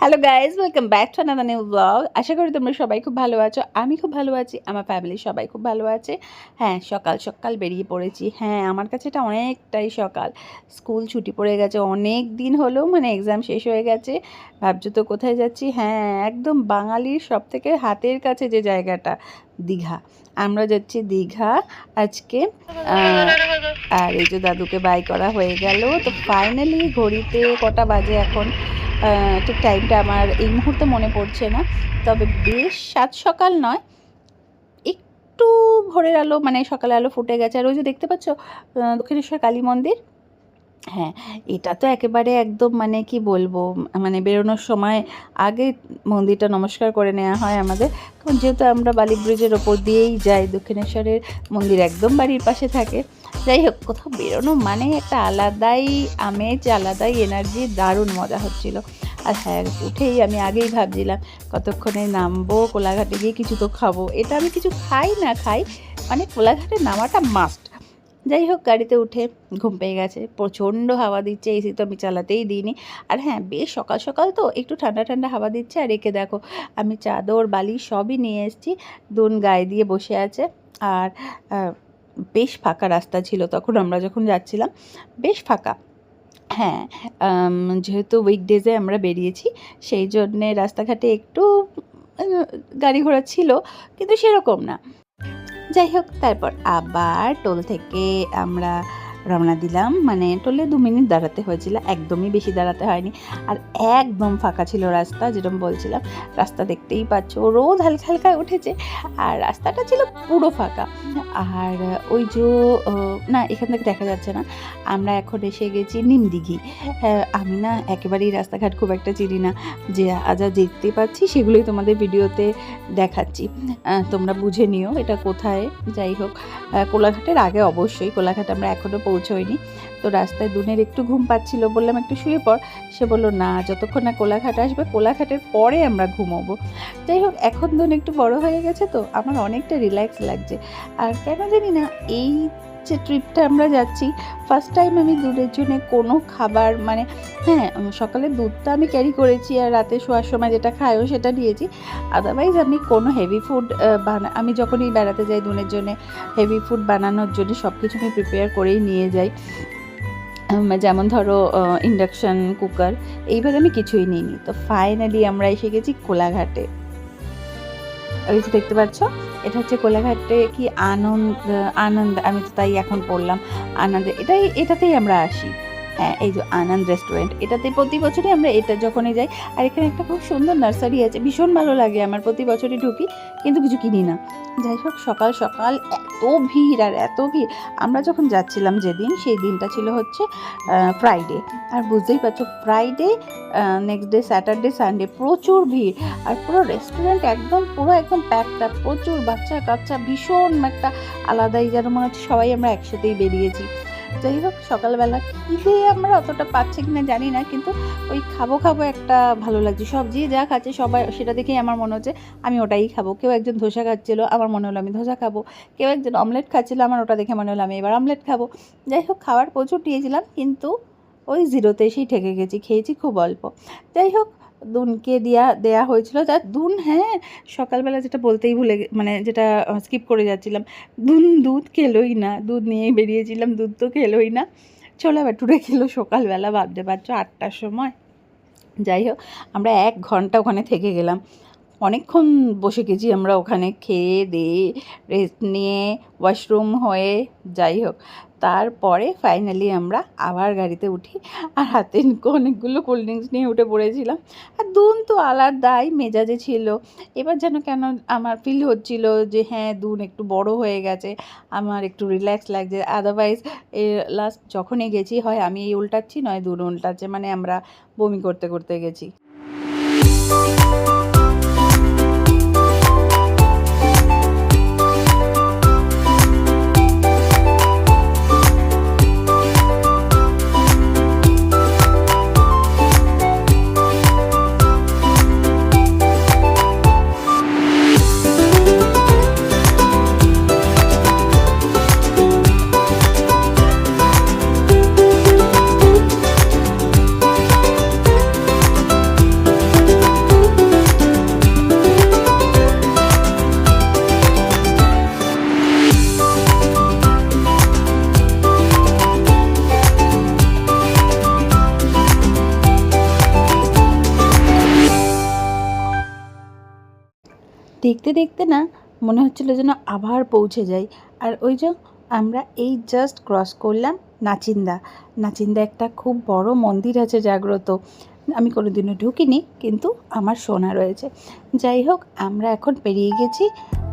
Hello guys welcome back to another new vlog আশা করি তোমরা সবাই খুব ভালো আছো। আমি খুব ভালো আছি। আমার ফ্যামিলির সবাই খুব ভালো আছে। হ্যাঁ সকাল সকাল বেরিয়ে পড়েছি। হ্যাঁ আমার কাছে এটা অনেকটাই সকাল। স্কুল ছুটি পড়ে গেছে। অনেক দিন হলো মানে এক্সাম শেষ হয়ে গেছে। ভাবছ তো কোথায় যাচ্ছি? হ্যাঁ একদম বাঙালির সব থেকে হাতের কাছে যে জায়গাটা, দীঘা। আমরা যাচ্ছি দীঘা আজকে আর এই যে দাদুকে বাই করা হয়ে গেল। তো ফাইনালি ঘড়িতে কটা বাজে এখন? ঠিক টাইমটা আমার এই মুহূর্তে মনে পড়ছে না। তবে বেশ সাত সকাল নয়, একটু ভোরের আলো মানে সকালে আলো ফুটে গেছে। আর ওই যে দেখতে পাচ্ছ দক্ষিণেশ্বর কালী মন্দির? হ্যাঁ এটা তো একেবারে একদম মানে কি বলব মানে বেরোনোর সময় আগে মন্দিরটা নমস্কার করে নেওয়া হয় আমাদের। কারণ যেহেতু আমরা বালি ব্রিজের ওপর দিয়েই যাই, দক্ষিণেশ্বরের মন্দির একদম বাড়ির পাশে থাকে। যাই হোক, কোথাও বেরোনো মানে একটা আলাদাই আমেজ, আলাদাই এনার্জি দারুণ মজা হচ্ছিল। আর হ্যাঁ উঠেই আমি আগেই ভাবছিলাম কতক্ষণে নামবো, কোলাঘাটে গিয়ে কিছু তো খাব। এটা আমি কিছু খাই না খাই মানে কোলাঘাটে নামাটা মাস্ট যাই হোক, গাড়িতে উঠে ঘুম পেয়ে গেছে। প্রচণ্ড হাওয়া দিচ্ছে এসি তো আমি চালাতেই দিইনি। আর হ্যাঁ বেশ সকাল সকাল তো, একটু ঠান্ডা ঠান্ডা হাওয়া দিচ্ছে। আর একে দেখো, আমি চাদর বালি সবই নিয়ে এসেছি। দুন গায়ে দিয়ে বসে আছে। আর বেশ ফাঁকা রাস্তা ছিল তখন আমরা যখন যাচ্ছিলাম। বেশ ফাঁকা। হ্যাঁ যেহেতু উইকডেজে আমরা বেরিয়েছি, সেই জন্যে রাস্তাঘাটে একটু গাড়ি ঘোড়া ছিল, কিন্তু সেরকম না। যাই হোক তারপর আবার টোল থেকে আমরা রওনা দিলাম। মানে টোলে দু মিনিট দাঁড়াতে হয়েছিল একদমই বেশি দাঁড়াতে হয়নি। আর একদম ফাঁকা ছিল রাস্তা যেরকম বলছিলাম রাস্তা দেখতেই পাচ্ছ রোদ হালকা হালকা উঠেছে আর রাস্তাটা ছিল পুরো ফাঁকা। আর ওই যে না এখান থেকে দেখা যাচ্ছে না আমরা এখন এসে গেছি নিমদিঘি। হ্যাঁ, আমি না একেবারেই রাস্তাঘাট খুব একটা চিনি না যে যা দেখতে পাচ্ছি সেগুলোই তোমাদের ভিডিওতে দেখাচ্ছি। তোমরা বুঝে নিও এটা কোথায় যাই হোক। কোলাঘাটের আগে অবশ্যই কোলাঘাট আমরা এখনও পৌঁছোইনি তো রাস্তায় দুনের একটু ঘুম পাচ্ছিল বললাম, একটু শুয়ে পড়। সে বলল, না, যতক্ষণ না কোলাঘাট আসবে, কোলাঘাটের পরে আমরা ঘুমোবো। যাই হোক, এখন দুন একটু বড় হয়ে গেছে তো, আমার অনেকটা রিল্যাক্স লাগছে। আর কেন জানি না, এই যে ট্রিপটা আমরা যাচ্ছি ফার্স্ট টাইম আমি দুধের জন্য কোনো খাবার মানে হ্যাঁ সকালে দুধটা আমি ক্যারি করেছি আর রাতে শোয়ার সময় যেটা খায়ও সেটা নিয়েছি। আদারওয়াইজ আমি কোনো হেভি ফুড বানা, আমি যখনই বেড়াতে যাই দুনের জন্য হেভি ফুড বানানোর জন্য সব কিছু আমি প্রিপেয়ার করেই নিয়ে যাই। যেমন ধরো ইন্ডাকশান কুকার এইভাবে আমি কিছুই নিইনি। তো ফাইনালি আমরা এসে গেছি কোলাঘাটে। ওই যে দেখতে পাচ্ছ? এটা হচ্ছে কোলাঘাটে কি আনন্দ আনন্দ, আমি তো তাই এখন পড়লাম আনন্দ, এটাই, এটাতেই আমরা আসি। এই যে আনন্দ রেস্টুরেন্ট এটাতে প্রতি বছরই আমরা এটা যখনই যাই, আর এখানে একটা খুব সুন্দর নার্সারি আছে, ভীষণ ভালো লাগে আমার প্রতি বছরই ঢুকি, কিন্তু কিছু কিনি না। যাই হোক, সকাল সকাল এত ভিড় আর এত ভিড়। আমরা যখন যাচ্ছিলাম যেদিন, সেই দিনটা ছিল হচ্ছে ফ্রাইডে আর বুঝতেই পারছ Friday next day Saturday Sunday প্রচুর ভিড়। আর পুরো রেস্টুরেন্ট একদম, পুরো একদম প্যাকটা প্রচুর বাচ্চা কাচ্চা ভীষণ একটা আলাদাই যেন মনে হচ্ছে সবাই আমরা একসাথেই বেরিয়েছি। যাই হোক সকালবেলা খিদে আমরা অতটা পাচ্ছি কিনা জানি না, কিন্তু ওই খাব খাব একটা ভালো লাগছে। সব যে যা খাচ্ছে সবাই, সেটা দেখেই আমার মনে হচ্ছে আমি ওটাই খাব। কেউ একজন ধোসা খাচ্ছিলো, আমার মনে হলো আমি ধোসা খাব। কেউ একজন অমলেট খাচ্ছিল, আমার ওটা দেখে মনে হলো আমি এবার অমলেট খাব। যাই হোক খাবার প্রচুর নিয়েছিলাম কিন্তু ওই জিরোতে এসেই ঠেকে গেছি, খেয়েছি খুব অল্প। যাই হোক দুনকে দেয়া দেয়া হয়েছিল। তার দুন হ্যাঁ সকালবেলা যেটা বলতেই ভুলে মানে যেটা স্কিপ করে যাচ্ছিলাম। দুন দুধ খেলোই না, দুধ নিয়ে বেরিয়েছিলাম, দুধ তো খেলোই না। ছোলা ভাটুরে খেলো সকালবেলা, ভাবতে পারছ, আটটার সময়। যাই হোক, আমরা এক ঘণ্টা ওখানে থেকে গেলাম। অনেকক্ষণ বসে গেছি আমরা ওখানে খেয়ে দিয়ে রেস্ট নিয়ে ওয়াশরুম হয়ে, যাই হোক। তারপরে ফাইনালি আমরা আবার গাড়িতে উঠি। আর হাতে অনেকগুলো কোল্ড ড্রিঙ্কস নিয়ে উঠে পড়েছিলাম। আর দুন তো আলাদাই মেজাজে ছিল। এবার যেন কেন আমার ফিল হচ্ছিল যে হ্যাঁ দুন একটু বড় হয়ে গেছে। আমার একটু রিল্যাক্স লাগছে। আদারওয়াইজ লাস্ট যখনই গেছি, হয় আমি এই উল্টাচ্ছি, নয় দুন উল্টাচ্ছে। মানে আমরা বমি করতে করতে গেছি। দেখতে দেখতে না মনে হচ্ছিল যেন আবার পৌঁছে যাই। আর ওই যে আমরা এই জাস্ট ক্রস করলাম নাচিন্দা। নাচিন্দা একটা খুব বড় মন্দির আছে জাগ্রত। আমি কোনোদিনও ঢুকিনি, কিন্তু আমার শোনা রয়েছে। যাই হোক, আমরা এখন পেরিয়ে গেছি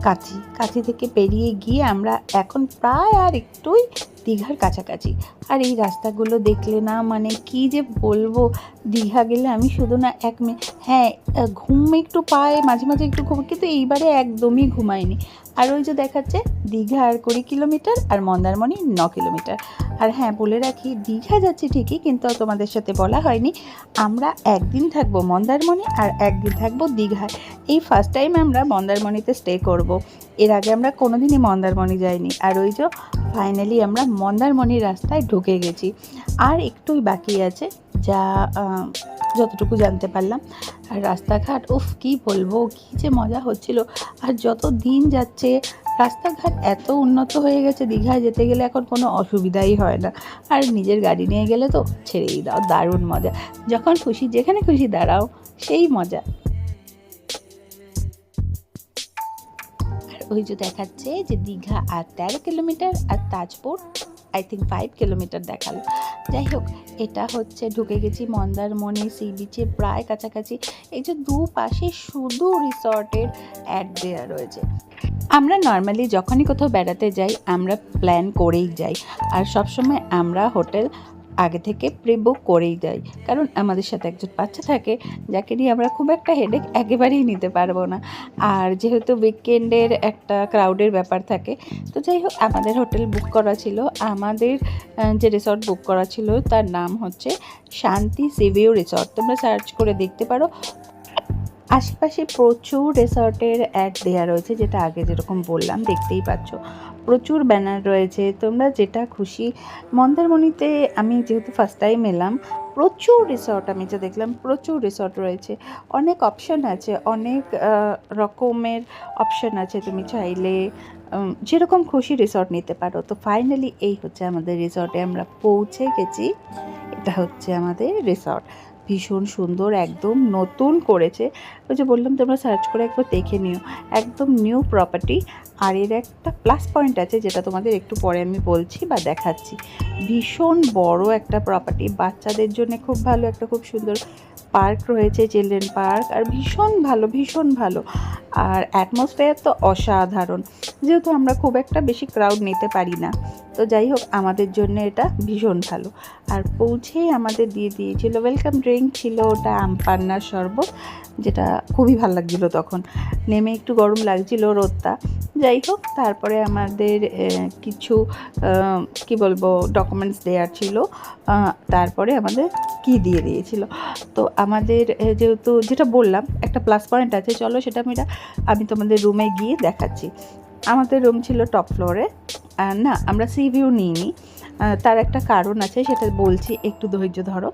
কাছি কাছি থেকে পেরিয়ে গিয়ে আমরা এখন প্রায় আর একটুই দীঘার কাছাকাছি। আর এই রাস্তাগুলো দেখলে না মানে কি যে বলব, দীঘা গেলে আমি শুধু না এক মিনিট হ্যাঁ ঘুম একটু পায়, মাঝে মাঝে একটু ঘুম, কিন্তু এইবারে একদমই ঘুমাইনি আর ওই যে দেখাচ্ছে দীঘা আর কুড়ি কিলোমিটার আর মন্দারমণি ন কিলোমিটার। আর হ্যাঁ বলে রাখি, দীঘা যাচ্ছি ঠিকই, কিন্তু তোমাদের সাথে বলা হয়নি। আমরা একদিন থাকব মন্দারমণি আর একদিন থাকব দীঘায়। এই ফার্স্ট টাইম আমরা মন্দারমণিতে স্টে করব। এর আগে আমরা কোনোদিনই মন্দারমণি যাইনি। আর ওই যে ফাইনালি আমরা মন্দারমণির রাস্তায় ঢুকে গেছি। আর একটুই বাকি আছে যা যতটুকু জানতে পারলাম। আর রাস্তাঘাট, উফ, কি বলব, কী যে মজা হচ্ছিল। আর যত দিন যাচ্ছে, রাস্তাঘাট এত উন্নত হয়ে গেছে, দীঘায় যেতে গেলে এখন কোনো অসুবিধাই হয় না। আর নিজের গাড়ি নিয়ে গেলে তো ছেড়েই দাও, দারুণ মজা। যখন খুশি, যেখানে খুশি দাঁড়াও, সেই মজা। ওই যে দেখাচ্ছে যে দীঘা আর তেরো kilometre R Tajpur I think five kilometre দেখাল। যাই হোক এটা হচ্ছে ঢুকে গেছি মন্দারমণি সি বিচে প্রায় কাছাকাছি। এই যে দুপাশে শুধু রিসর্টের অ্যাড দেওয়া রয়েছে। আমরা নর্মালি যখনই কোথাও বেড়াতে যাই, আমরা প্ল্যান করেই যাই। আর সবসময় আমরা হোটেল আগে থেকে প্রি বুক করেই যাই কারণ আমাদের সাথে একজন বাচ্চা থাকে, যাকে নিয়ে আমরা খুব একটা হেডেক একেবারেই নিতে পারব না। আর যেহেতু উইকেন্ডের একটা ক্রাউডের ব্যাপার থাকে, তো যাই হোক, আমাদের হোটেল বুক করা ছিল। আমাদের যে রিসর্ট বুক করা ছিল, তার নাম হচ্ছে শান্তি সিভিউ রিসর্ট তোমরা সার্চ করে দেখতে পারো। আশেপাশে প্রচুর রিসর্টের অ্যাড দেওয়া রয়েছে, যেটা আগে যেরকম বললাম, দেখতেই পাচ্ছ। প্রচুর ব্যানার রয়েছে, তোমরা যেটা খুশি। মন্দারমণিতে আমি যেহেতু ফার্স্ট টাইম এলাম, প্রচুর রিসর্ট আমি যা দেখলাম, প্রচুর রিসর্ট রয়েছে। অনেক অপশন আছে, অনেক রকমের অপশন আছে তুমি চাইলে যেরকম খুশি রিসর্ট নিতে পারো। তো ফাইনালি এই হচ্ছে আমাদের রিসর্টে আমরা পৌঁছে গেছি। এটা হচ্ছে আমাদের রিসর্ট ভীষণ সুন্দর, একদম নতুন করেছে। ওই যে বললাম তোমরা সার্চ করে একবার দেখে নিও। একদম নিউ প্রপার্টি আর এর একটা প্লাস পয়েন্ট আছে যেটা তোমাদের একটু পরে আমি বলছি বা দেখাচ্ছি। ভীষণ বড় একটা প্রপার্টি বাচ্চাদের জন্য খুব ভালো একটা খুব সুন্দর পার্ক রয়েছে চিলড্রেন পার্ক আর ভীষণ ভালো ভীষণ ভালো। আর অ্যাটমসফেয়ার তো অসাধারণ, যেহেতু আমরা খুব একটা বেশি ক্রাউড নিতে পারি না। তো যাই হোক, আমাদের জন্য এটা ভীষণ ভালো। আর পৌঁছেই আমাদের দিয়ে দিয়েছিল ওয়েলকাম ড্রিঙ্ক ছিল ওটা আমপান্নার শরবত, যেটা খুবই ভালো লাগছিল তখন। নেমে একটু গরম লাগছিল রোদটা। যাই হোক তারপরে আমাদের কিছু কি বলব ডকুমেন্টস দেওয়ার ছিল তারপরে আমাদের কি দিয়ে দিয়েছিল। তো আমাদের যেহেতু, যেটা বললাম, একটা প্লাস পয়েন্ট আছে, চলো সেটা আমি আমি তোমাদের রুমে গিয়ে দেখাচ্ছি। আমাদের রুম ছিল টপ ফ্লোরে না, আমরা সি ভিউ নিইনি। তার একটা কারণ আছে, সেটা বলছি, একটু ধৈর্য ধরো।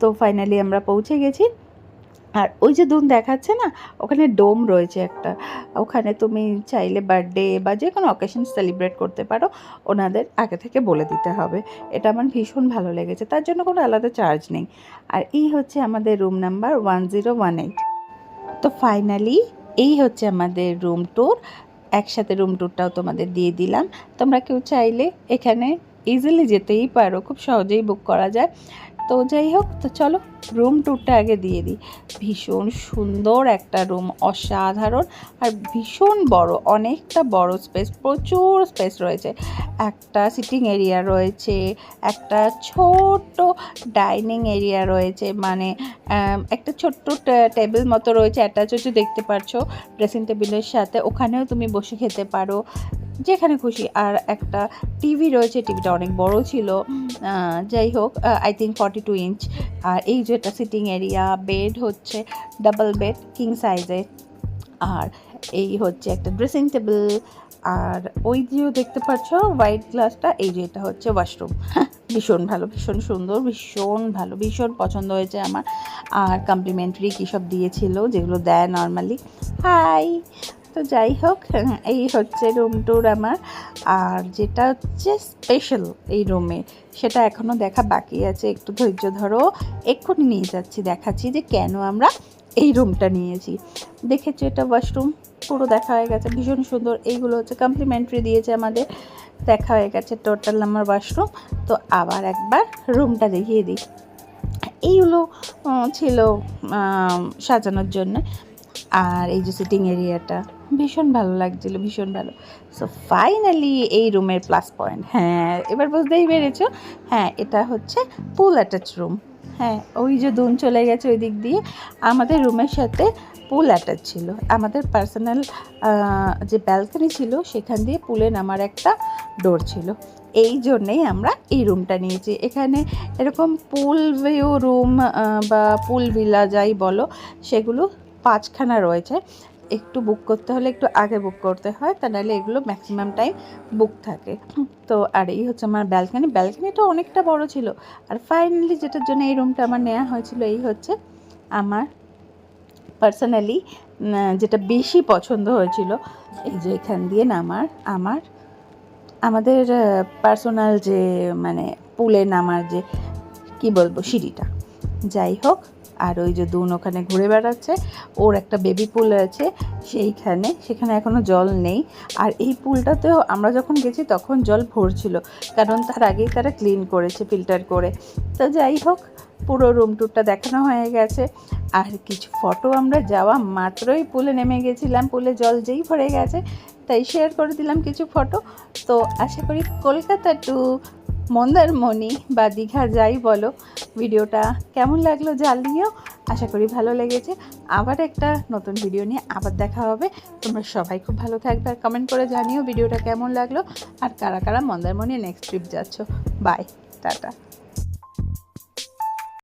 তো ফাইনালি আমরা পৌঁছে গেছি। আর ওই যে দুন দেখাচ্ছে না, ওখানে ডোম রয়েছে একটা। ওখানে তুমি চাইলে বার্থডে বা যে কোনো অকেশন সেলিব্রেট করতে পারো, ওনাদের আগে থেকে বলে দিতে হবে। এটা আমার ভীষণ ভালো লেগেছে, তার জন্য কোনো আলাদা চার্জ নেই। আর এই হচ্ছে আমাদের room number one zero one eight তো ফাইনালি এই হচ্ছে আমাদের রুম ট্যুর একসাথে রুম ট্যুরটাও তোমাদের দিয়ে দিলাম। তোমরা কেউ চাইলে এখানে ইজিলি যেতেই পারো, খুব সহজেই বুক করা যায়। তো যাই হোক, তো চলো রুম ট্যুরটা আগে দিয়ে দিই। ভীষণ সুন্দর একটা রুম অসাধারণ আর ভীষণ বড়, অনেকটা বড় স্পেস প্রচুর স্পেস রয়েছে। একটা সিটিং এরিয়া রয়েছে, একটা ছোট্ট ডাইনিং এরিয়া রয়েছে মানে একটা ছোট্ট টেবিল মতো রয়েছে অ্যাটাচ হচ্ছে দেখতে পাচ্ছো ড্রেসিং টেবিলের সাথে। ওখানেও তুমি বসে খেতে পারো। যেখানে খুশি। আর একটা টিভি রয়েছে টিভিটা অনেক বড় ছিল। যাই হোক I think forty two inch আর এই যে একটা সিটিং এরিয়া বেড হচ্ছে ডাবল বেড কিং সাইজের আর এই হচ্ছে একটা ড্রেসিং টেবিল আর ওই যেও দেখতে পাচ্ছ হোয়াইট গ্লাসটা এই যে এটা হচ্ছে ওয়াশরুম ভীষণ ভালো ভীষণ সুন্দর ভীষণ ভালো ভীষণ পছন্দ হয়েছে আমার। আর কমপ্লিমেন্টারি কী সব দিয়েছিল যেগুলো দেয় নর্মালি হাই তো যাই হোক এই হচ্ছে রুম ট্যুর আমার। আর যেটা হচ্ছে স্পেশাল এই রুমে সেটা এখনও দেখা বাকি আছে, একটু ধৈর্য ধরো। এক্ষুনি নিয়ে যাচ্ছি, দেখাচ্ছি যে কেন আমরা এই রুমটা নিয়েছি। দেখেছ এটা ওয়াশরুম পুরো দেখা হয়ে গেছে, ভীষণ সুন্দর। এইগুলো হচ্ছে কমপ্লিমেন্টারি দিয়েছে আমাদের। দেখা হয়ে গেছে টোটাল আমার ওয়াশরুম তো আবার একবার রুমটা দেখিয়ে দিই। এইগুলো ছিল সাজানোর জন্য। আর এই যে সিটিং এরিয়াটা ভীষণ ভালো লাগছিল, ভীষণ ভালো। সো ফাইনালি এই রুমের প্লাস পয়েন্ট হ্যাঁ এবার বুঝতেই পেরেছ। হ্যাঁ এটা হচ্ছে পুল অ্যাটাচ রুম হ্যাঁ ওই যে দুন চলে গেছে ওই দিক দিয়ে। আমাদের রুমের সাথে পুল অ্যাটাচ ছিল। আমাদের পার্সোনাল যে ব্যালকনি ছিল, সেখান দিয়ে পুলে নামার একটা ডোর ছিল। এই জন্যেই আমরা এই রুমটা নিয়েছি। এখানে এরকম পুল ভিউ রুম বা পুল ভিলা যাই বলো, সেগুলো পাঁচখানা রয়েছে। একটু বুক করতে হলে একটু আগে বুক করতে হয়, তা নাহলে এগুলো ম্যাক্সিমাম টাইম বুক থাকে। তো আর এই হচ্ছে আমার ব্যালকানি ব্যালকানিটা অনেকটা বড় ছিল। আর ফাইনালি যেটার জন্য এই রুমটা আমার নেওয়া হয়েছিল, এই হচ্ছে আমার পার্সোনালি যেটা বেশি পছন্দ হয়েছিল, এই যে এখান দিয়ে নামার, আমার, আমাদের পার্সোনাল যে মানে পুলে নামার যে, কি বলব, সিঁড়িটা। যাই হোক আর ওই যে দুন ওখানে ঘুরে বেড়াচ্ছে, ওর একটা বেবি পুল আছে সেইখানে, সেখানে এখনও জল নেই। আর এই পুলটাতেও আমরা যখন গেছি তখন জল ভরছিল, কারণ তার আগেই তারা ক্লিন করেছে ফিল্টার করে। তো যাই হোক, পুরো রুম টুরটা দেখানো হয়ে গেছে। আর কিছু ফটো আমরা যাওয়া মাত্রই পুলে নেমে গেছিলাম পুলে জল যেই ভরে গেছে, তাই শেয়ার করে দিলাম কিছু ফটো তো আশা করি কলকাতা টু মন্দারমণি বা দীঘা যাই বলো, ভিডিওটা কেমন লাগল জানিও আশা করি ভালো লেগেছে। আবার একটা নতুন ভিডিও নিয়ে আবার দেখা হবে। তোমরা সবাই খুব ভালো থাকবে। আর কমেন্ট করে জানিও ভিডিওটা কেমন লাগল। আর কারা কারা মন্দারমণি নেক্সট ট্রিপ যাচ্ছ। Bye tata.